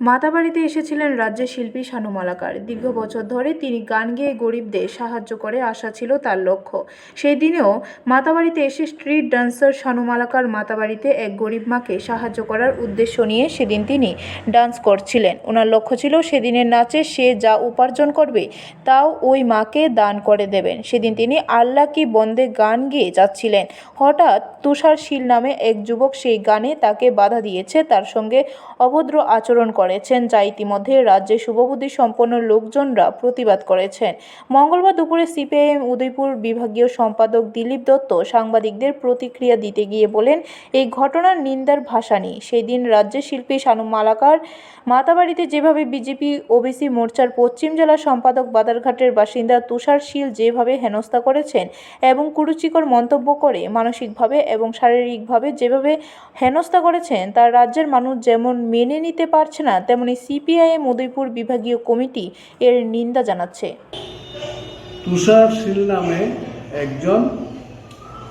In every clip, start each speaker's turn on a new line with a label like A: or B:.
A: মাতাবাড়িতে এসেছিলেন রাজ্যের শিল্পী শানু মালাকার। দীর্ঘ বছর ধরে তিনি গান গেয়ে গরিবদের সাহায্য করে আসা ছিল তার লক্ষ্য। সেই দিনেও মাতাবাড়িতে এসে স্ট্রিট ডান্সার শানু মালাকার মাতাবাড়িতে এক গরিব মাকে সাহায্য করার উদ্দেশ্য নিয়ে সেদিন তিনি ডান্স করছিলেন। ওনার লক্ষ্য ছিল সেদিনের নাচে সে যা উপার্জন করবে তাও ওই মাকে দান করে দেবেন। সেদিন তিনি আল্লাহ কি বন্দে গান গেয়ে যাচ্ছিলেন। হঠাৎ তুষার শীল নামে এক যুবক সেই গানে তাকে বাধা দিয়েছে। তার সঙ্গে অভদ্র আচরণ করেছেন যা ইতিমধ্যে রাজ্যে শুভবুদ্ধি সম্পন্ন লোকজনরা প্রতিবাদ করেছেন। মঙ্গলবার দুপুরে সিপিআইএম উদয়পুর বিভাগীয় সম্পাদক দিলীপ দত্ত সাংবাদিকদের প্রতিক্রিয়া দিতে গিয়ে বলেন, এই ঘটনার নিন্দার ভাষা নেই। সেই দিন রাজ্যের শিল্পী শানু মালাকার মাতাবাড়িতে যেভাবে বিজেপি, ওবিসি মোর্চার পশ্চিম জেলা সম্পাদক বাদারঘাটের বাসিন্দা তুষার শীল যেভাবে হেনস্থা করেছেন এবং কুরুচিকর মন্তব্য করে মানসিকভাবে এবং শারীরিকভাবে যেভাবে হেনস্থা করেছেন তা রাজ্যের মানুষ যেমন মেনে নিতে পারছে না তেমনি সিপিআইএম উদয়পুর বিভাগীয় কমিটি এর নিন্দা জানাচ্ছে।
B: তুষার শীল নামে একজন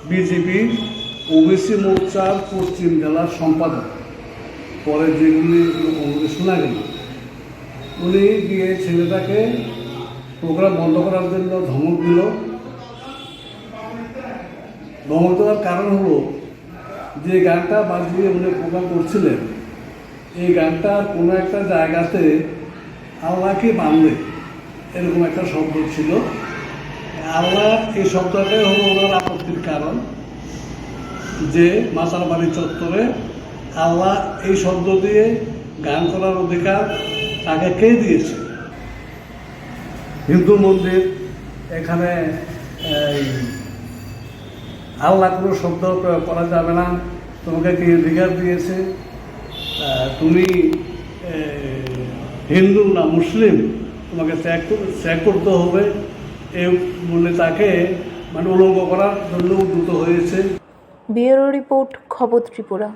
B: বিজেপি ওবিসি মোর্চার পশ্চিম জেলার সম্পাদক। পরে যেগুলি শোনা গেল, উনি গিয়ে ছেলেটাকে প্রোগ্রাম বন্ধ করার জন্য ধমক দিল। ধমক দেওয়ার কারণ হলো যে গানটা বাজিয়ে উনি প্রোগ্রাম করছিলেন এই গানটা কোনো একটা জায়গাতে আল্লাহকে বাঁধবে এরকম একটা শব্দ ছিল। আল্লাহ এই শব্দটাই হলো ওনার আপত্তির কারণ, যে মাতারবাড়ি চত্বরে আল্লাহ এই শব্দ দিয়ে গান করার অধিকার তাকে কে দিয়েছে? হিন্দু মন্দির এখানে আল্লাহ কোনো শব্দ করা যাবে না, তোমাকে কে অধিকার দিয়েছে? তুমি হিন্দু না মুসলিম, তোমাকে ত্যাগ ত্যাগ করতে হবে। এ বলে তাকে মানে উলঙ্গ করার জন্য উদ্যুত হয়েছে।
A: ব্যুরো রিপোর্ট, খবর ত্রিপুরা।